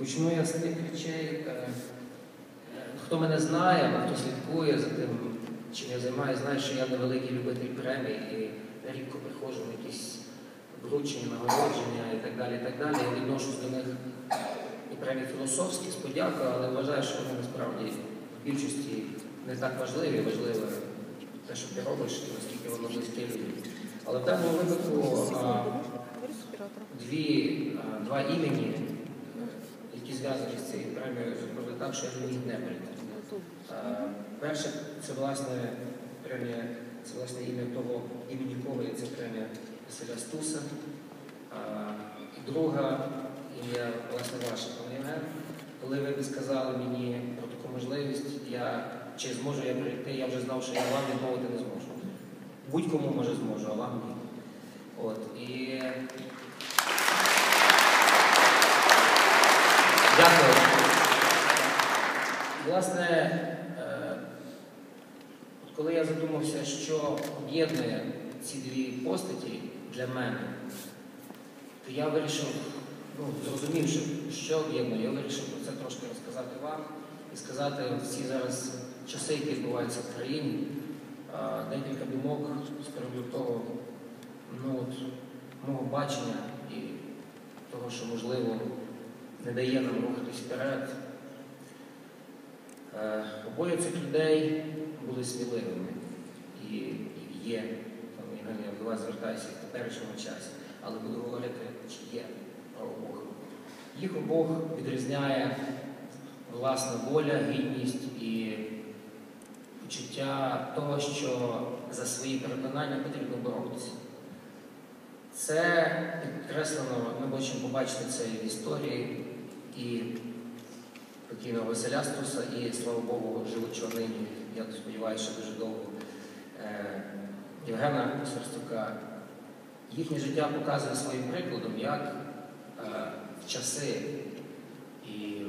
Почну я з тих речей. Хто мене знає, хто слідкує за тим, чим я займаюся, знає, що я невеликий любитель премій і рідко приходжу на якісь вручення, нагородження і так далі. і так далі. Я відношусь до них і премії філософські з подякою, але вважаю, що вони насправді в більшості не так важливі. Важливе те, що ти робиш, і наскільки воно близьке людям. Але в даному випадку а, дві, а, два імені, які зв'язані з цією премією, зробили так, що я міг не прийти. Перше, це власне премія, це власне ім'я того, імені є ця премія Василя Стуса. І друга ім'я, власне, ваше, пане Коли ви сказали мені про таку можливість, я чи зможу я прийти, я вже знав, що я вам відмовити не зможу. Будь-кому може зможу, а вам ні. От. І Дякую. Власне, е, коли я задумався, що об'єднує ці дві постаті для мене, то я вирішив, ну, зрозумівши, що об'єднує, я вирішив про це трошки розказати вам і сказати в ці зараз часи, які відбуваються в країні, декілька думок з приводу того, ну, от, мого бачення і того, що можливо не дає нам рухатись вперед. Е, Обоє цих людей були сміливими і і є, там, Євгенія, я до вас звертаюся в теперішньому часі, але буду говорити, чи є про обох. Їх обох відрізняє власна воля, гідність і почуття того, що за свої переконання потрібно боротися. Це підкреслено, ми хочемо побачити це і в історії, і покійного Василя Стуса, і, слава Богу, живучого нині, я сподіваюся, що дуже довго е, Євгена Серстюка. Їхнє життя показує своїм прикладом, як е, в часи і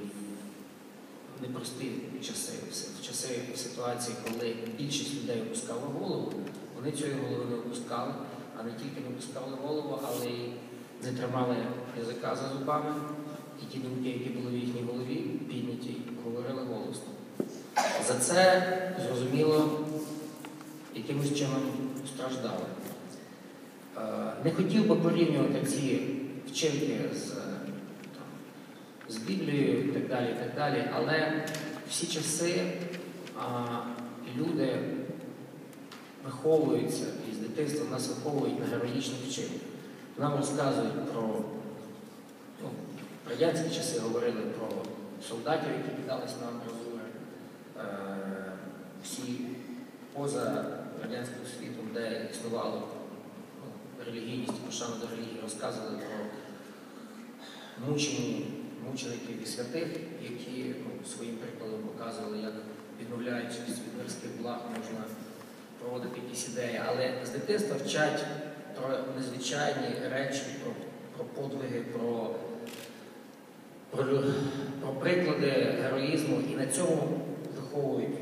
в непрості часи, в часи в ситуації, коли більшість людей опускала голову, вони цієї голови не опускали а не тільки не пускали голову, але й не тримали язика за зубами, і ті думки, які були в їхній голові, підняті, говорили голосно. За це, зрозуміло, якимось чином страждали. Е, Не хотів би порівнювати ці вчинки з, там, з Біблією і так далі, і так далі, але всі часи а, люди виховуються і з дитинства нас виховують на героїчних вчинках. Нам розказують про радянські часи говорили про солдатів, які кидались на амбразури, е, всі поза радянським світом, де існувало ну, релігійність, пошану до релігії, розказували про мучені, мучеників і святих, які ну, своїм прикладом показували, як відмовляючись від мирських благ можна проводити якісь ідеї, але з дитинства вчать про незвичайні речі, про, про подвиги, про, про, приклади героїзму і на цьому виховують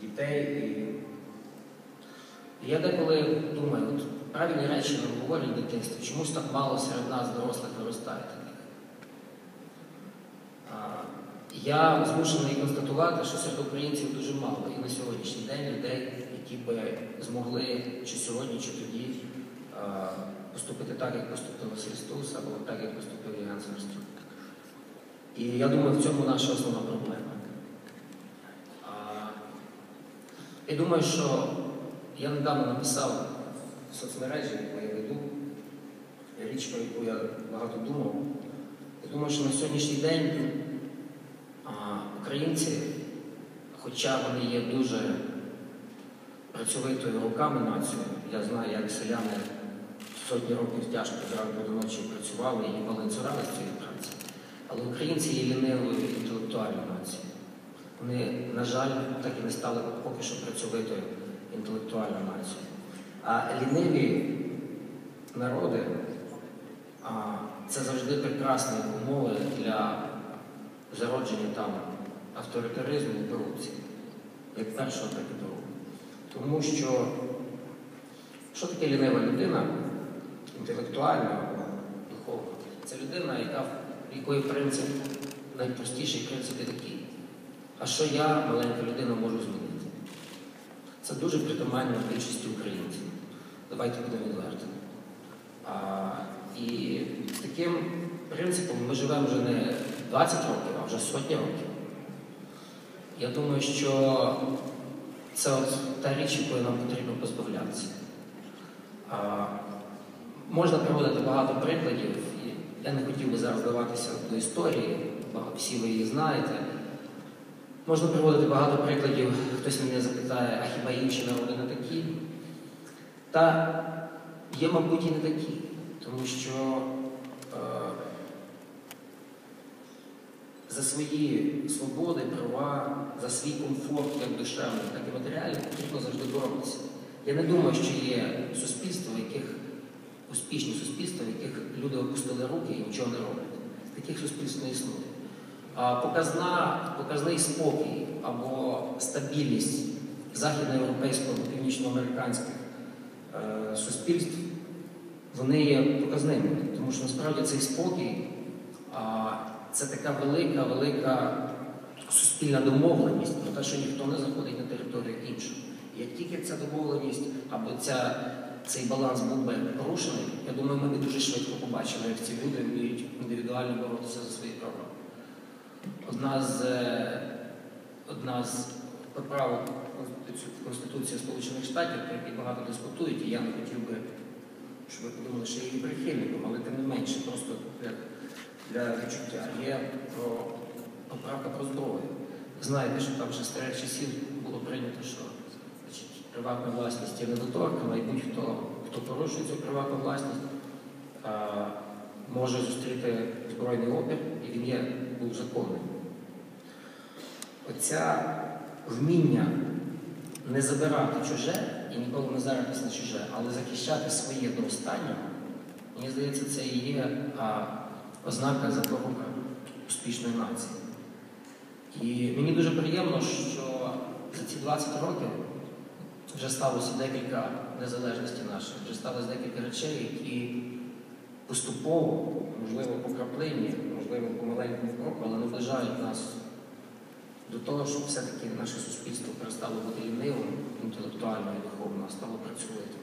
дітей. І, я деколи думаю, от правильні речі нам говорять дитинстві, чому так мало серед нас дорослих виростає таких? Я змушений констатувати, що серед українців дуже мало і на сьогоднішній день людей, які би змогли чи сьогодні, чи тоді поступити так, як поступив Василь Стус, або так, як поступив Євген Серстюк. І я думаю, в цьому наша основна проблема. А, я думаю, що я недавно написав в соцмережі, яку я веду, річ, про яку я багато думав. Я думаю, що на сьогоднішній день українці, хоча вони є дуже працьовитою руками нацією, я знаю, як селяни сотні років тяжко до ночі працювали і ніколи цурали з цієї праці. Але українці є лінивою інтелектуальною нацією. Вони, на жаль, так і не стали поки що працьовитою інтелектуальною нацією. А ліниві народи а, це завжди прекрасні умови для зародження там авторитаризму і корупції, як першого, так і другого. Тому що що таке лінива людина, інтелектуальна духовна? Це людина, яка якої принцип найпростіший принцип є такий. А що я, маленька людина, можу змінити? Це дуже притаманно більшості українців. Давайте будемо відвертими. І таким принципом ми живемо вже не 20 років, а вже сотні років. Я думаю, що це от та річ, якої нам потрібно позбавлятися. Можна приводити багато прикладів. Я не хотів би зараз вдаватися до історії, всі ви її знаєте. Можна приводити багато прикладів, хтось мене запитає, а хіба інші народи не такі? Та є, мабуть, і не такі, тому що е, за свої свободи, права, за свій комфорт, як душевний, так і матеріальний, потрібно завжди боротися. Я не думаю, що є суспільства, в яких успішні суспільства, в яких люди опустили руки і нічого не роблять. Таких суспільств не існує. Показна, показний спокій або стабільність західноєвропейського, північноамериканських е, суспільств, вони є показними. Тому що насправді цей спокій а, це така велика, велика суспільна домовленість про те, що ніхто не заходить на територію іншого. Як тільки ця домовленість або ця, цей баланс був би порушений, я думаю, ми б дуже швидко побачили, як ці люди вміють індивідуально боротися за свої права. Одна з, е, одна з поправок Конституції Сполучених Штатів, про які багато дискутують, і я не хотів би, щоб ви подумали, що я її прихильником, але тим не менше, просто як для відчуття, є про поправка про зброю. Знаєте, що там з старих часів було прийнято, що приватна власність є недоторкана, і будь-хто, хто порушує цю приватну власність, може зустріти збройний опір, і він є, був законним. Оця вміння не забирати чуже і ніколи не заратись на чуже, але захищати своє до останнього, мені здається, це і є а, ознака запорука успішної нації. І мені дуже приємно, що за ці 20 років вже сталося декілька незалежності наших, вже сталося декілька речей, які поступово, можливо, по краплині, можливо, по маленькому кроку, але наближають нас до того, щоб все-таки наше суспільство перестало бути лінивим, інтелектуально і духовно, а стало працювати.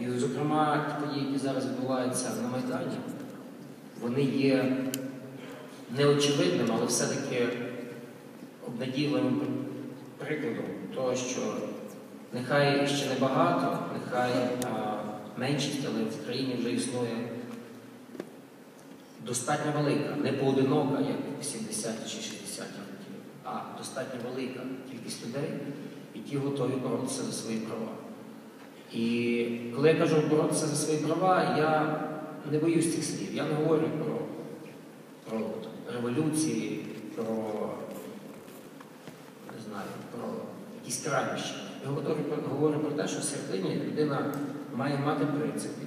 І, зокрема, ті події, які зараз відбуваються на Майдані, вони є неочевидним, але все-таки обнадійливим прикладом того, що нехай ще не багато, нехай а, меншість, але в країні вже існує достатньо велика, не поодинока, як в 70 чи 60 роки, а достатньо велика кількість людей, які готові боротися за свої права. І коли я кажу боротися за свої права, я не боюсь цих слів. Я не говорю про, про революції, про не знаю, про якісь крайнощі. Говорю про, те, що всередині людина має мати принципи,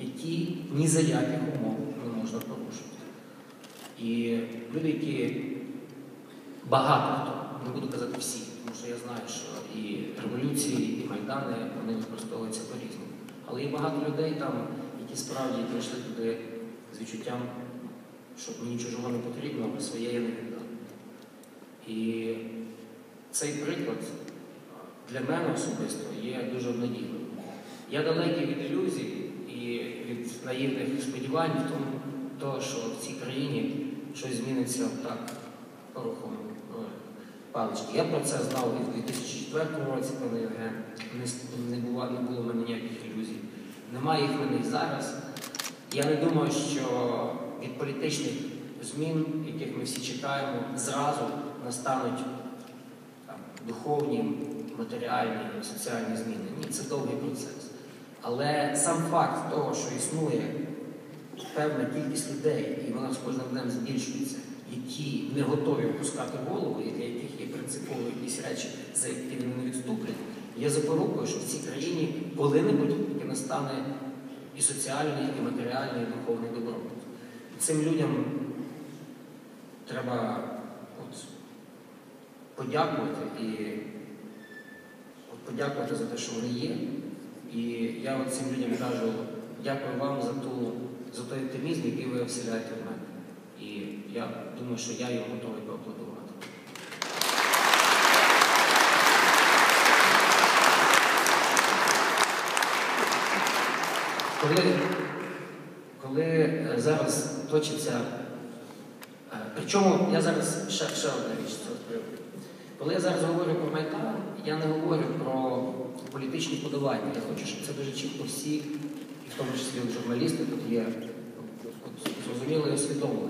які ні за яких умов не можна порушувати. І люди, які багато хто, не буду казати всі, тому що я знаю, що і революції, і майдани вони використовуються по-різному. Але є багато людей там, які справді прийшли туди з відчуттям, що мені чужого не потрібно, а своє я не віддам. І цей приклад для мене особисто є дуже обнадійним. Я далекий від ілюзій і від наївних сподівань в тому, що в цій країні щось зміниться так порухом е, палички. Я про це знав і в 2004 році, коли не, не, було, не було в мене ніяких ілюзій. Немає їх в мене і зараз. Я не думаю, що від політичних змін, яких ми всі чекаємо, зразу настануть там, духовні, матеріальні, соціальні зміни. Ні, це довгий процес. Але сам факт того, що існує певна кількість людей, і вона з кожним днем збільшується, які не готові опускати голову, і для яких є принципові якісь речі, за які вони не відступлять, є запорукою, що в цій країні коли-небудь настане і соціальний, і матеріальний, і духовний добробут. Цим людям треба от, подякувати і подякувати за те, що вони є. І я цим людям кажу, дякую вам за ту, за той оптимізм, який ви вселяєте в мене. І я думаю, що я його готовий поаплодувати. Коли, коли е, зараз точиться, е, причому я зараз ще, ще одна річ з цього. Коли я зараз говорю про Майдан, я не говорю про політичні подавання. Я хочу, щоб це дуже чітко всі, і в тому числі журналісти тут є, от, зрозуміли і усвідомили.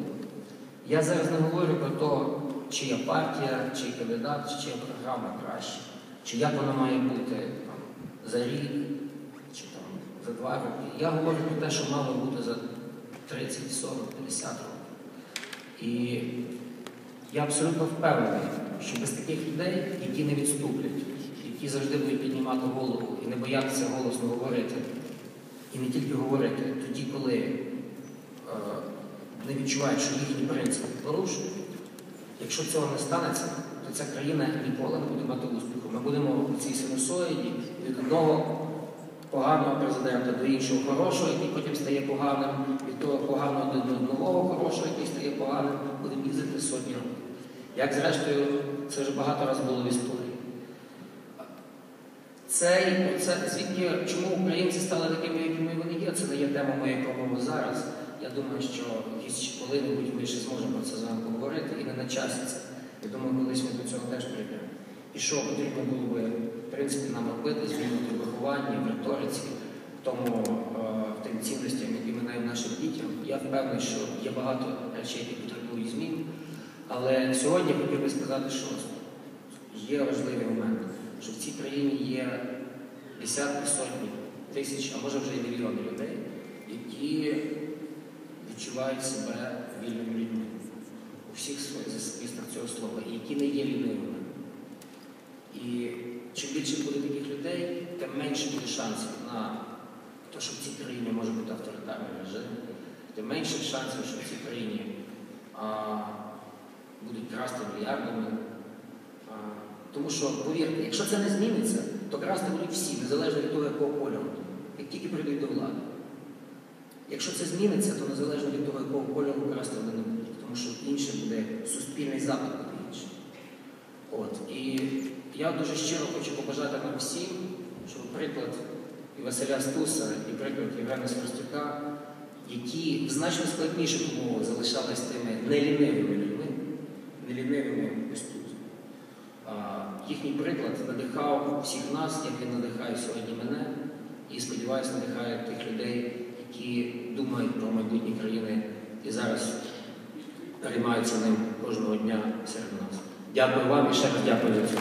Я зараз не говорю про те, чия партія, чий кандидат, чи чия програма краще, чи як вона має бути там, за рік, чи там, за два роки. Я говорю про те, що мало бути за 30, 40, 50 років. І я абсолютно впевнений, що без таких людей, які не відступлять, які завжди будуть піднімати голову і не боятися голосно говорити, і не тільки говорити тоді, коли е, не відчувають, що їхні принципи порушують, якщо цього не станеться, то ця країна ніколи не буде мати успіху. Ми будемо в цій синусоїді від одного поганого президента до іншого хорошого, який потім стає поганим, від того поганого до нового хорошого, який стає поганим, будемо їздити сотні років. Як зрештою, це вже багато разів було в історії. Цей процес, звідки чому українці стали такими, якими вони є, це не є тема моєї промови зараз. Я думаю, що якісь коли-небудь ми ще зможемо про це з вами поговорити і не на часі це. Я думаю, колись ми до цього теж прийдемо. І що потрібно було би, в принципі, нам робити, змінити в вихованні, в риториці, в тому е, тим цінностям, які ми даємо нашим дітям. Я впевнений, що є багато речей, які потребують змін. Але сьогодні хотів би сказати, що є важливий момент, що в цій країні є десятки, сотні тисяч, а може вже і мільйони людей, які відчувають себе вільними людьми у всіх змістах цього слова, і які не є лінивими. І чим більше буде таких людей, тим менше буде шансів на те, що в цій країні може бути авторитарний режим, тим менше шансів, що в цій країні а, будуть красти мільярдами. Тому що, повірте, якщо це не зміниться, то красти будуть всі, незалежно від того, якого кольору, як тільки прийдуть до влади. Якщо це зміниться, то незалежно від того, якого кольору красти вони не будуть, тому що інше буде суспільний запит буде інший. От. І я дуже щиро хочу побажати нам всім, щоб приклад і Василя Стуса, і приклад Євгена Спростюка, які в значно складніших умовах залишались тими нелінивими людьми, нелінивими ось тут. Їхній приклад надихав всіх нас, як він надихає сьогодні мене, і сподіваюся, надихає тих людей, які думають про майбутнє країни і зараз переймаються ним кожного дня серед нас. Дякую вам і ще раз дякую за це.